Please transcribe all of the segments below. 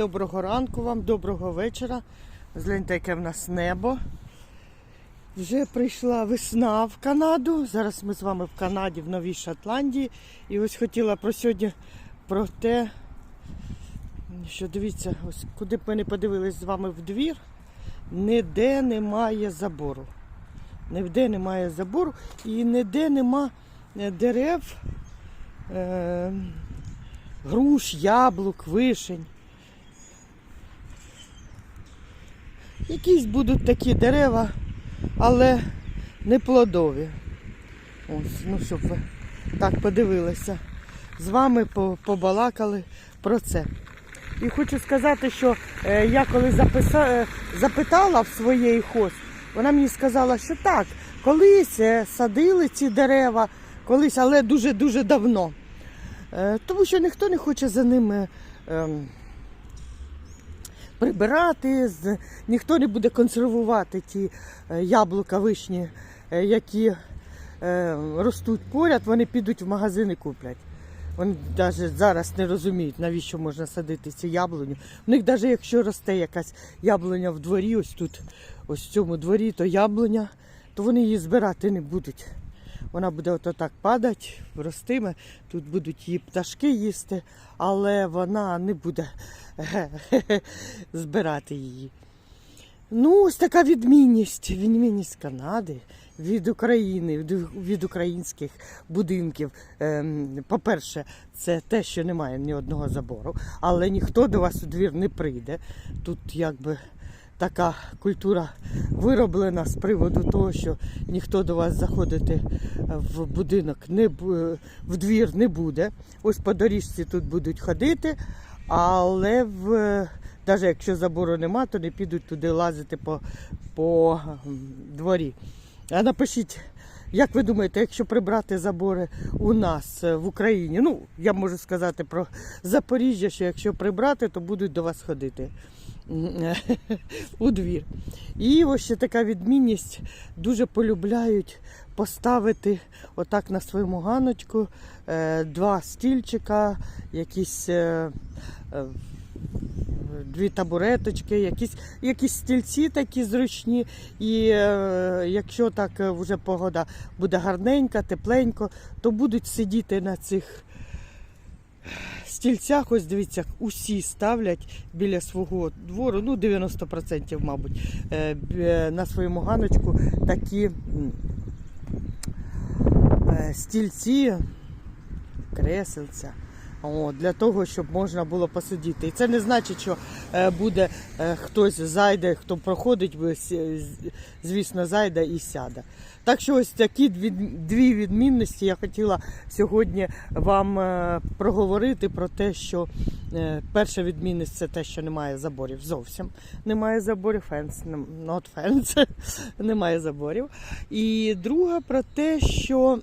Доброго ранку вам, доброго вечора. Згляньте, яке в нас небо. Вже прийшла весна в Канаду. Зараз ми з вами в Канаді, в Новій Шотландії. І ось хотіла про сьогодні про те, що дивіться, ось куди б ми не подивились з вами в двір, ніде немає забору. Ніде немає забору і ніде нема е, дерев, е, груш, яблук, вишень. Якісь будуть такі дерева, але не плодові. Ось, ну щоб ви так подивилися. З вами побалакали про це. І хочу сказати, що е, я коли записа, е, запитала в своєї хост, вона мені сказала, що так, колись е, садили ці дерева, колись, але дуже-дуже давно. Тому що ніхто не хоче за ними. Прибирати, з- ніхто не буде консервувати ті е, яблука, вишні, е, які е, ростуть поряд, вони підуть в магазин і куплять. Вони навіть зараз не розуміють, навіщо можна садити ці яблуню. У них навіть якщо росте якась яблуня в дворі, ось тут, ось в цьому дворі, то яблуня, то вони її збирати не будуть. Вона буде ото так падати, ростиме, тут будуть її пташки їсти, але вона не буде збирати її. Ну, ось така відмінність, відмінність Канади від України, від, від українських будинків. Ем, По-перше, це те, що немає ні одного забору, але ніхто до вас у двір не прийде. Тут якби така культура вироблена з приводу того, що ніхто до вас заходити в будинок не в двір не буде. Ось по доріжці тут будуть ходити, але в навіть якщо забору нема, то не підуть туди лазити по, по дворі. А напишіть, як ви думаєте, якщо прибрати забори у нас е, в Україні, ну я можу сказати про Запоріжжя, що якщо прибрати, то будуть до вас ходити у двір. І ось ще така відмінність дуже полюбляють поставити отак на своєму ганочку е, два стільчика, якісь. Е, е, Дві табуреточки, якісь, якісь стільці такі зручні. І якщо так вже погода буде гарненька, тепленько, то будуть сидіти на цих стільцях. Ось дивіться, усі ставлять біля свого двору, ну 90%, мабуть, е, на своєму ганочку такі е, стільці, креселця. О, для того, щоб можна було посидіти. І це не значить, що е, буде е, хтось зайде, хто проходить, звісно, зайде і сяде. Так що ось такі дві, відмінності я хотіла сьогодні вам е, проговорити про те, що перша відмінність це те, що немає заборів. Зовсім немає заборів, фенс, not fence, немає заборів. І друга про те, що.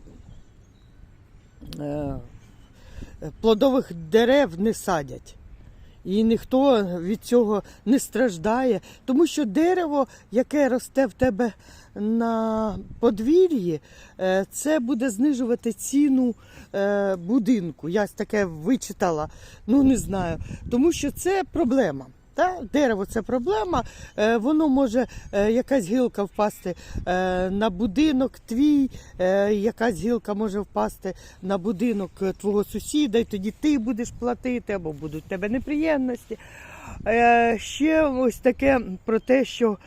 Е, плодових дерев не садять. І ніхто від цього не страждає, тому що дерево, яке росте в тебе на подвір'ї, е, це буде знижувати ціну е, будинку. Я таке вичитала, ну не знаю. Тому що це проблема. Та? Дерево це проблема, Е, воно може е, якась гілка впасти е, на будинок твій, якась гілка може впасти на будинок твого сусіда, і тоді ти будеш платити або будуть в тебе неприємності. Ще ось таке про те, що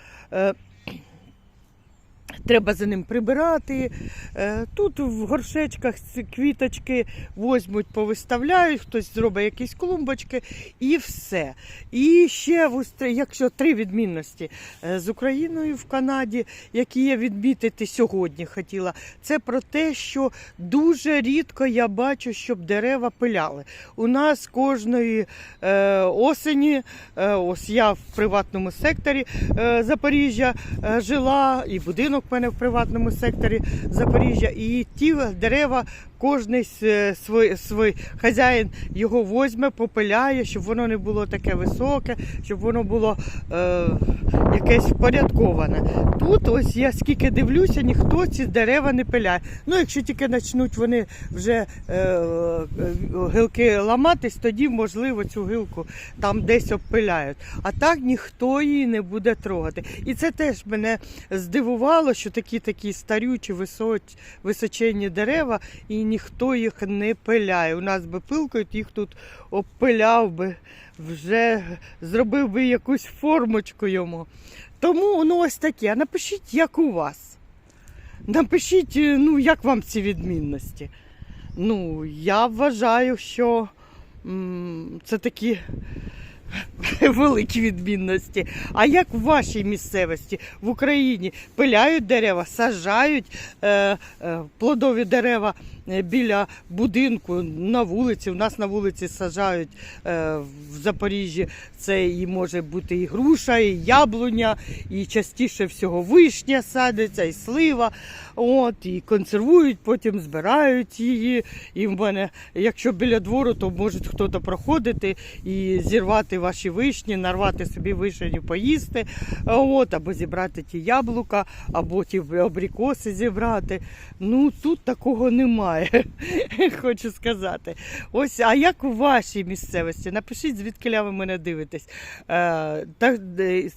Треба за ним прибирати. Е, Тут в горшечках квіточки возьмуть, повиставляють, хтось зробить якісь клумбочки і все. І ще, якщо три відмінності е, з Україною в Канаді, які я відмітити сьогодні хотіла, це про те, що дуже рідко я бачу, щоб дерева пиляли. У нас кожної е, осені, ось я в приватному секторі Запоріжжя жила, і будинок в мене в приватному секторі Запоріжжя, і ті дерева кожний с- свій, свій хазяїн його возьме, попиляє, щоб воно не було таке високе, щоб воно було е, якесь впорядковане. Тут ось я скільки дивлюся, ніхто ці дерева не пиляє. Ну, якщо тільки почнуть вони вже е, е, гілки ламатись, тоді можливо цю гілку там десь обпиляють. А так ніхто її не буде трогати. І це теж мене здивувало, що такі такі старючі, височ, височенні дерева, і ніхто їх не пиляє. У нас би пилкою їх тут обпиляв би, вже зробив би якусь формочку йому. Тому ну ось таке. Напишіть, як у вас. Напишіть, е, ну, як вам ці відмінності. Ну, я вважаю, що м, це такі великі відмінності. А як в вашій місцевості в Україні пиляють дерева, саджають е, е, плодові дерева біля будинку на вулиці. У нас на вулиці саджають е, в Запоріжжі. Це і може бути і груша, і яблуня, і частіше всього вишня садиться, і слива. От, і консервують, потім збирають її. І в мене, якщо біля двору, то може хтось проходити і зірвати ваші вишні, нарвати собі вишеню, поїсти, от, або зібрати ті яблука, або ті абрикоси зібрати. Ну тут такого немає, хочу сказати. Ось, а як у вашій місцевості? Напишіть, звідки ви мене дивитесь. Е, та,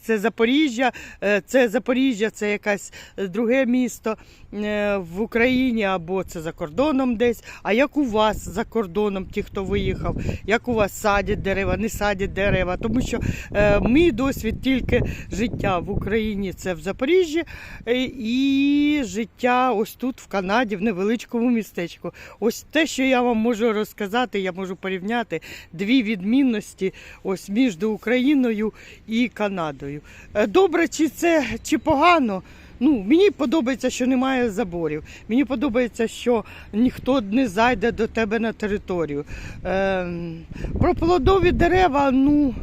це Запоріжжя, е, це Запоріжжя, це якесь друге місто е, в Україні, або це за кордоном десь. А як у вас за кордоном, ті, хто виїхав, як у вас садять дерева, не садять дерева? Тому що е, мій досвід тільки життя в Україні це в Запоріжжі, е, і життя ось тут, в Канаді, в невеличкому містечку. Ось те, що я вам можу розказати, я можу порівняти дві відмінності ось між Україною і Канадою. Е, Добре, чи це чи погано? Ну, мені подобається, що немає заборів. Мені подобається, що ніхто не зайде до тебе на територію. Ем, про плодові дерева, ну.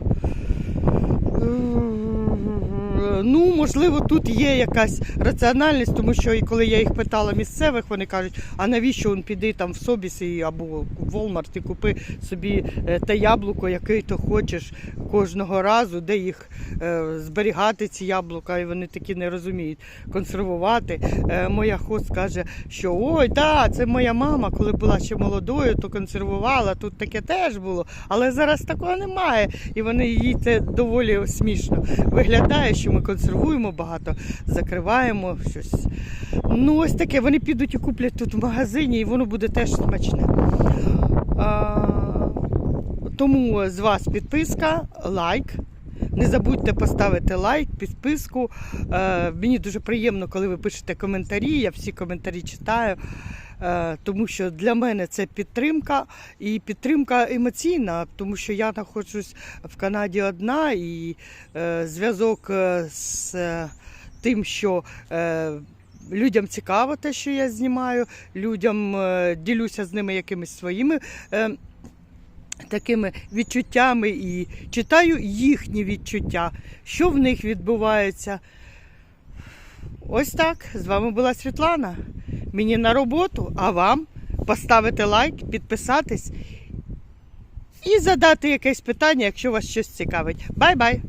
Ну, можливо, тут є якась раціональність, тому що і коли я їх питала місцевих, вони кажуть, а навіщо він піди там в Собіс або в Walmart і купи собі е, те яблуко, яке ти хочеш кожного разу, де їх е, зберігати, ці яблука, і вони такі не розуміють консервувати. Е, моя хост каже, що ой, так, це моя мама, коли була ще молодою, то консервувала. Тут таке теж було, але зараз такого немає. І вони їй це доволі смішно виглядає, що ми консервуємо багато, закриваємо щось. Ну, ось таке. Вони підуть і куплять тут в магазині, і воно буде теж смачне. А, тому з вас підписка, лайк. Не забудьте поставити лайк, підписку. Е, мені дуже приємно, коли ви пишете коментарі. Я всі коментарі читаю. Е, тому що для мене це підтримка і підтримка емоційна, тому що я знаходжусь в Канаді одна, і е, зв'язок е, з тим, що людям цікаво те, що я знімаю, людям ділюся з ними якимись своїми. Такими відчуттями і читаю їхні відчуття, що в них відбувається. Ось так. З вами була Світлана. Мені на роботу, а вам поставити лайк, підписатись і задати якесь питання, якщо вас щось цікавить. Бай-бай!